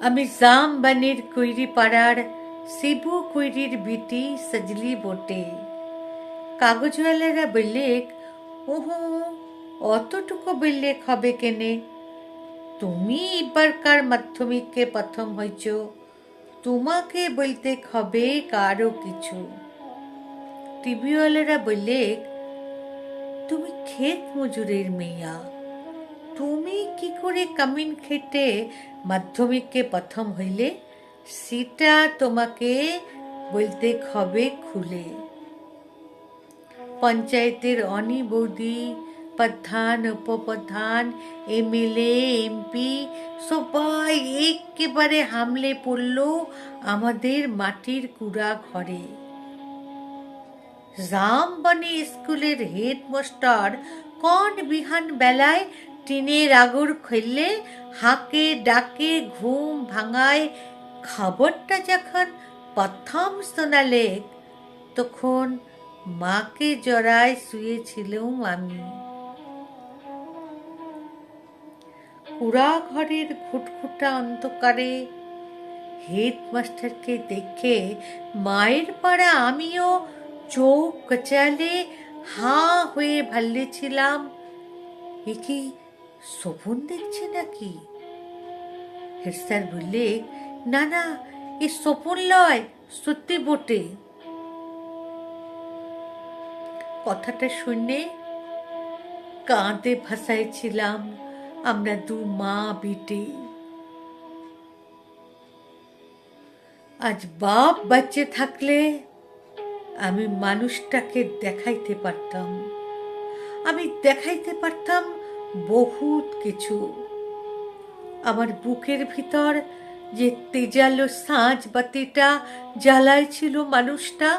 আমি জাম বানির কৈরি পাড়ার শিবু কৈরির বিটি সজলি বটে। কাগজওয়ালারা বললেক ওহো অতটুকু বললেক হবে কেনে? তুমি এবারকার মাধ্যমিককে প্রথম হয়েছ তোমাকে বলতে হবে কারও কিছু। টিভিওয়ালারা বললেক তুমি ক্ষেত মজুরের মেয়া। তুমি কি করে কামিন খেটে মাধ্যমিককে প্রথম হইলে? সেটা তোমাকে বলতে হবে খুলে। পঞ্চায়েতের অনি বৌদি, প্রধান, উপপ্রধান, এমএলএ, এমপি, সবাই একেবারে হামলে পড়ল আমাদের মাটির কুড়া ঘরে। জামবানি স্কুলের হেডমাস্টার কন বিহান বেলায় টিনের আগর খেললে হাঁকে ডাকে, ঘুম ভাঙায়। খবরটা যখন প্রথম শোনালে, তখন মাকে জড়ায় শুয়েছিলুম আমি। কুড়া ঘরের ঘুটঘুটা অন্ধকারে হেডমাস্টারকে দেখে মায়ের পাড়া আমিও চোখ কচালে হাঁ হয়ে ভাল্লেছিলাম। এ শোভন দেখছে নাকি? হেড স্যার বললে, না না, এ শোভন লয়, সত্যি বটে। কথাটা শুনে কাঁদে ভাসায় ছিলাম আমরা দু মা বিটে। আজ বাপ বাচ্চে থাকলে আমি মানুষটাকে দেখাইতে পারতাম। আমি দেখাইতে পারতাম বহুত কিছু। আমার বুকের ভিতর যে তেজালো সাঁঝ বাতিটা জ্বালাইছিল মানুষটা,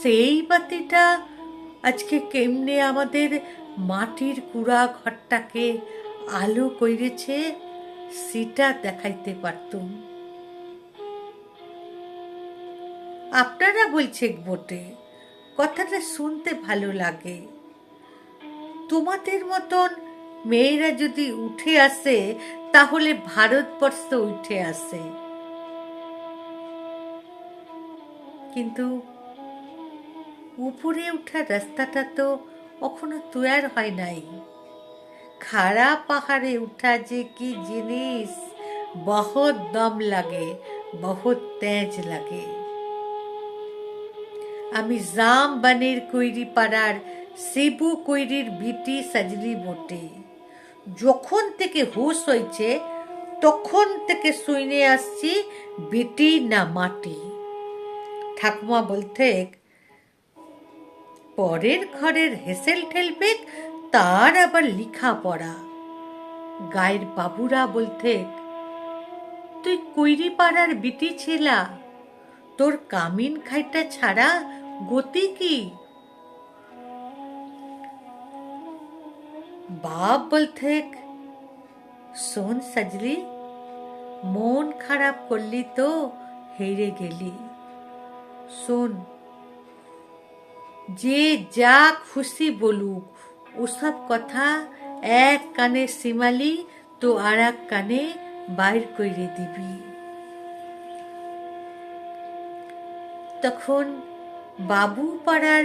সেই বাতিটা আজকে কেমনে আমাদের মাটির কুড়া ঘরটাকে আলো কইরেছে সেটা দেখাইতে পারতুম। আপনারা বলছে বটে, কথাটা শুনতে ভালো লাগে। তোমাদের মতন মেয়েরা যদি উঠে আসে, তাহলে ভারতবর্ষ উঠে আসে। কিন্তু উপরে ওঠার রাস্তাটা তো কখনো তৈয়ার হয় নাই। খাড়া পাহাড়ে উঠা যে কি জিনিস, বহুত দম লাগে, বহুত তেজ লাগে। আমি জাম বানের কৈরি পাড়ার সেবু কৈরির বিটি সাজলি বটে। যখন থেকে হুশ হয়েছে, তখন থেকে শুনে আসছি বিটি না মাটি। ঠাকুমা বলতে, পরের ঘরের হেসেল ঠেলবে, তার আবার লিখা পড়া। গায়ের বাবুরা বলতে, তুই কৈরি পাড়ার বিটি ছিলা, তোর কামিন খাইটা ছাড়া গতি কি? বাপ বলতে শোন সাজলি, মন খারাপ করলি তো হেরে গেলি। শোন, যে যা খুশি বলুক, ওসব কথা এক কানে সিমালি তো আর এক কানে বাইর করে দিবি। তখন বাবু পাড়ার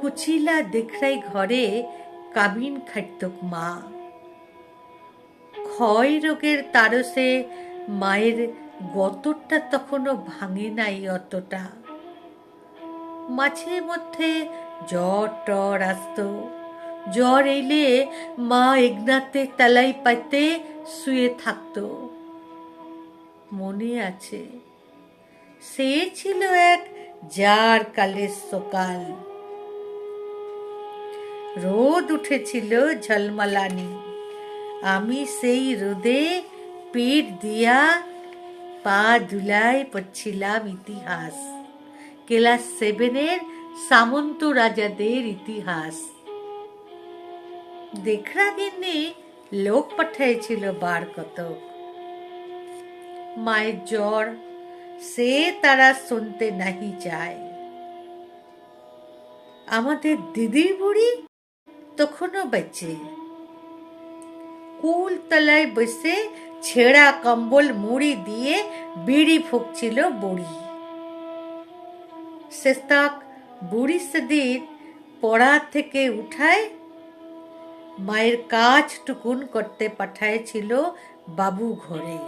কুচিলা দেখরাই ঘরে কাবিন খাটতক মা। ক্ষয় রোগের তারসে মায়ের গতরটা তখনও ভাঙে নাই অতটা। মাঝে মধ্যে জ্বর টর আসতো। জ্বর এলে মা এগনাতে তালাই পাইতে শুয়ে থাকতো। মনে আছে, সে ছিল এক যার কালের সকাল। রোদ উঠেছিল ঝলমলানি। আমি সেই রোদে পেট দিয়া পা দুলাই পড়ছিলাম ইতিহাস। ক্লাস সেভেনের সামন্ত রাজাদের ইতিহাস। দেখরা গিন্নি লোক পাঠাইছিল বার কত মায়ের জ্বর, সে তারা শুনতে নাহি চায়। আমাদের দিদির বুড়ি তখনও বেঁচে কুল তলায় বসে ছেঁড়া কম্বল মুড়ি দিয়ে বিড়ি ফুঁকছিল বুড়ি। শেষ তক বুড়ি সেদিন পড়া থেকে উঠায়, মায়ের কাজ টুকুন করতে পাঠাইছিল বাবু ঘরে।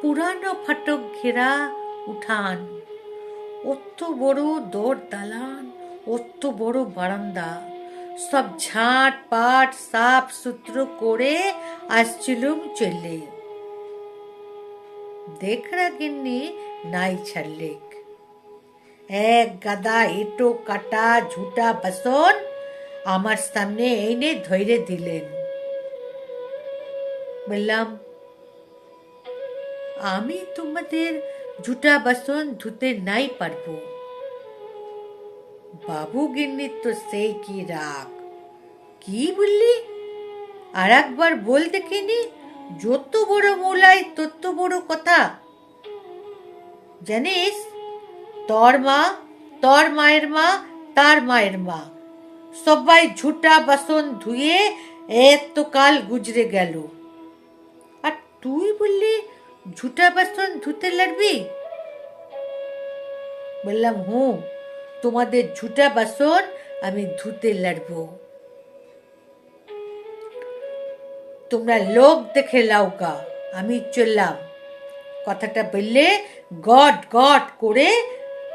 পুরানো ফাটক ঘেরা উঠান, অত বড় দৌড় দালান অত বড় বারান্দা। সব ঝাঁট পাট সাফ সূত্র করে আসছিলুম চলে দেখরা গিন্নি নাই ছাড়লে এক গাদা এটো, কাটা, ঝুটা বাসন আমার সামনে এনে ধৈর্য দিলেন। বললাম, আমি তোমাদের ঝুটা বাসন ধুতে নাই পারব। বাবু গিন্নির তো সেই কি রাগ। কি বললি? আর একবার বল দেখিনি, যত বড় মোলাই তত বড় কথা। জানিস, তোর মা, তোর মায়ের মা, তার মায়ের মা, সবাই ঝুটা বাসন ধুয়ে এত কাল গুজরে গেল। আর তুই বললি, ঝুটা বাসন ধুতে লাগবি? বললাম হুঁ তোমাদের ঝুটা বাসন আমি ধুতে লাড়বো তোমরা লোক দেখে লাউকা আমি চললাম। কথাটা বললে গট গট করে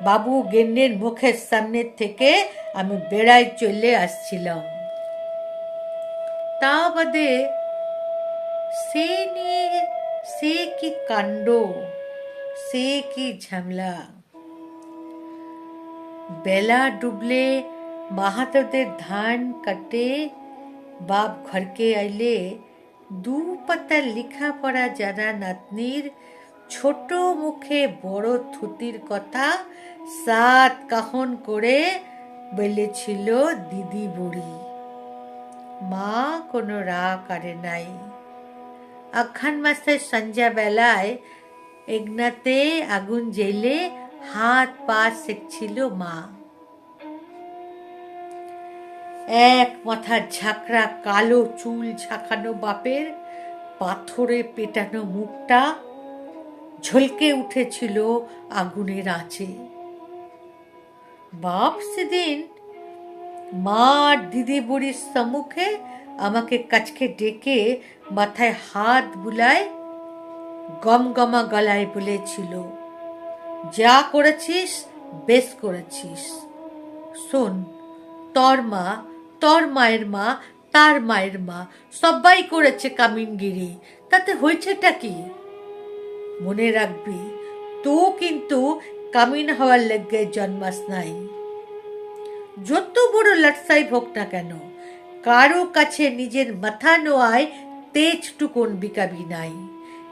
বাবু গেন্ডের মুখের সামনে থেকে আমি বেড়ায় চলে আসছিলাম। তা বাদে সে নিয়ে সে কি কাণ্ড, সে কি ঝামেলা? বেলা ডুবলে মাহাতোদের ধান কাটে, বাপ ঘরকে আইলে দু পাতা লেখা পড়া জানা নাতনির, ছোট মুখে বড় থুতির কথা সাত কাহন করে বলেছিল দিদি বুড়ি। মা কোনো রা করে নাই। আখান মাসের সন্ধ্যা বেলায় এগনাতে আগুন জেলে হাত পা সেকছিল মা। এক মাথার ঝাঁকড়া, কালো চুল ঝাঁকানো বাপের, পাথরে পেটানো মুখটা ঝলকে উঠেছিল আগুনের আঁচে। বাপ সেদিন মা আর দিদি বুড়ির সম্মুখে আমাকে কাছকে ডেকে মাথায় হাত বুলায় গমগমা গলায় বলেছিল যা করেছিস, বেশ করেছিস। শোন, তোর মা, তোর মায়ের মা, তার মায়ের মা, সবাই করেছে কামিনগিরি। তাতে হয়েছেটা কি? মনে রাখবি, তো কিন্তু কামিন হওয়ার লেগে জন্মাস নাই। যত বড় লটসাই হোক না কেন, কারও কাছে নিজের মাথা নোয়ায় তেজ টুকুন বিকাবি নাই।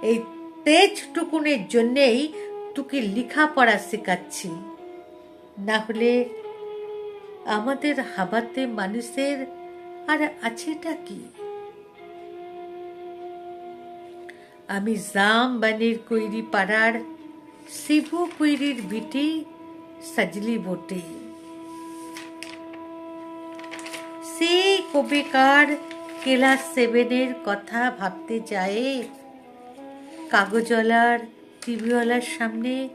এই তেজ টুকুনের জন্যেই তোকে লেখাপড়া শেখাচ্ছি। না হলে আমাদের হাবাতে মানুষের আর আছেটা কি? আমি জাম বানির কৈরি পাড়ার শিবু কৈরির বিটি সাজলি বটে। সেই কবিকার ক্লাস সেভেনের কথা ভাবতে যায় কাগজওয়ালার টিভিওয়ালার সামনে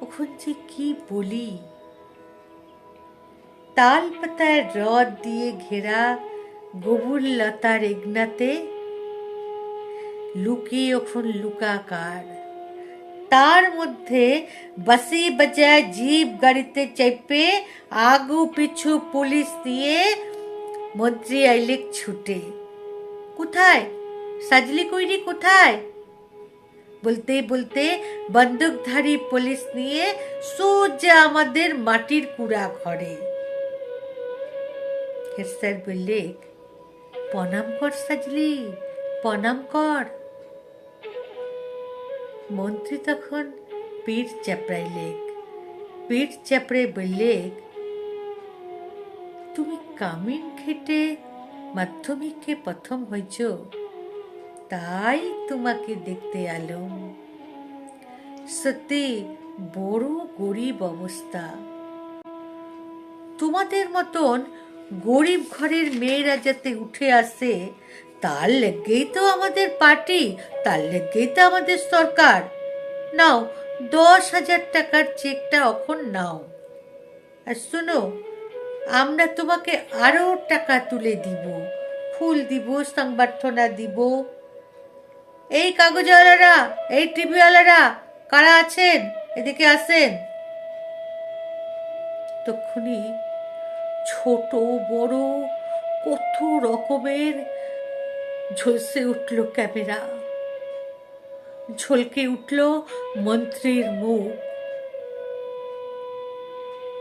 ওখান যে কি বলি? তাল পাতায় রদ দিয়ে ঘেরা গবুল লতার এগনাতে লুকিয়ে ওখন লুকাকার। তার মধ্যে বাসি বাজায় জিপ গাড়িতে চেপে আগু পিছু পুলিশ দিয়ে মন্ত্রী আইলিক ছুটে। কোথায়? সাজলি কইরি কোথায়? বলতে বলতে বন্দুকধারী পুলিশ নিয়ে সোজা আমাদের মাটির কুড়া ঘরে। হেড স্যার বললে, প্রণাম কর সাজলি, প্রণাম কর। মন্ত্রী তখন পীর পিঠ চাপড়াইলেক পিঠ চাপড়ে বললে, তুমি কামিন খেটে মাধ্যমিকে প্রথম হয়েছ তাই তোমাকে দেখতে আলম সত্যি বড় গরিব অবস্থা। তোমাদের মতন গরিব ঘরের মেয়েরা যাতে উঠে আসে, তার লেগেই তো আমাদের পার্টি, তার লেগেই তো আমাদের সরকার। নাও, দশ হাজার টাকার চেকটা এখন নাও। আর শোনো, আমরা তোমাকে আরও টাকা তুলে দিব। ফুল দিব, সংবর্ধনা দিব। এই কাগজওয়ালারা, এই টিভিওয়ালারা কারা আছেন? এদিকে আসেন। তক্ষুনি ছোট, বড়, কত রকমের ঝলসে উঠল ক্যামেরা। ঝলকে উঠল মন্ত্রীর মুখ।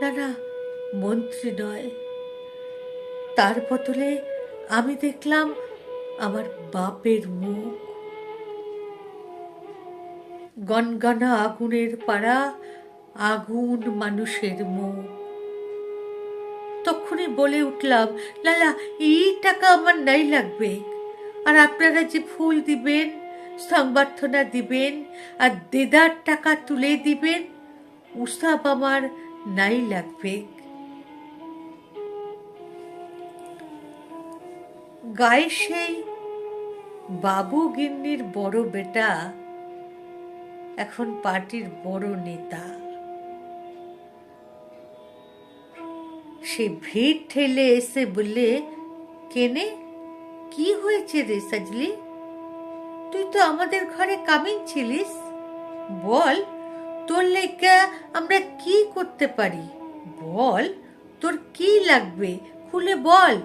না না, মন্ত্রী নয়। তার বদলে আমি দেখলাম আমার বাপের মুখ। গনগনা আগুনের পাড়া, আগুন মানুষের মুখ। তখনই বলে উঠলাম, লালা, এই টাকা আমার নাই লাগবে। আর আপনারা যে ফুল দিবেন, সংবর্ধনা দিবেন, আর দেদার টাকা তুলে দিবেন উসাব আমার নাই লাগবে। গায়ে সেই বাবু গিন্নির বড় বেটা এখন পার্টির বড় নেতা। সে ভিড় ঠেলে এসে বললে, কেনে, কি হয়েছে রে সাজলি? তুই তো আমাদের ঘরে কামিন ছিলিস। বল, তোর লেগা আমরা কি করতে পারি? বল, তোর কি লাগবে? খুলে বল।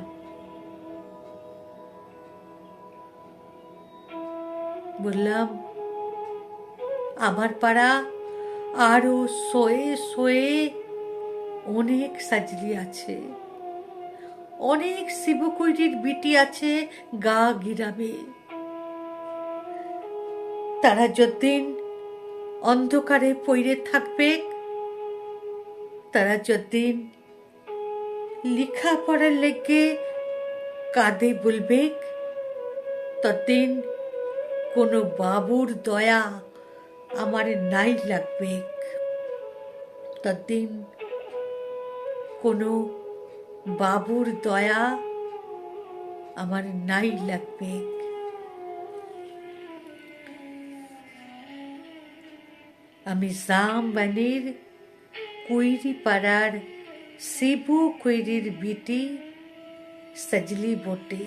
বললাম আমার পাড়া আরও শোয়ে শোয়ে অনেক সাজলি আছে। অনেক শিবকৈরির বিটি আছে গা গিরাবে তারা যতদিন অন্ধকারে পইরে থাকবে, তারা যতদিন লেখাপড়ার লেগে কাঁদে বলবে, ততদিন কোনো বাবুর দয়া আমার নাই লাগবে। ততদিন কোনো বাবুর দয়া আমার নাই লাগবে। আমি জাম বানির কৈরি পাড়ার শিবু কুইরির বিটি সজলি বটে।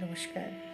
নমস্কার।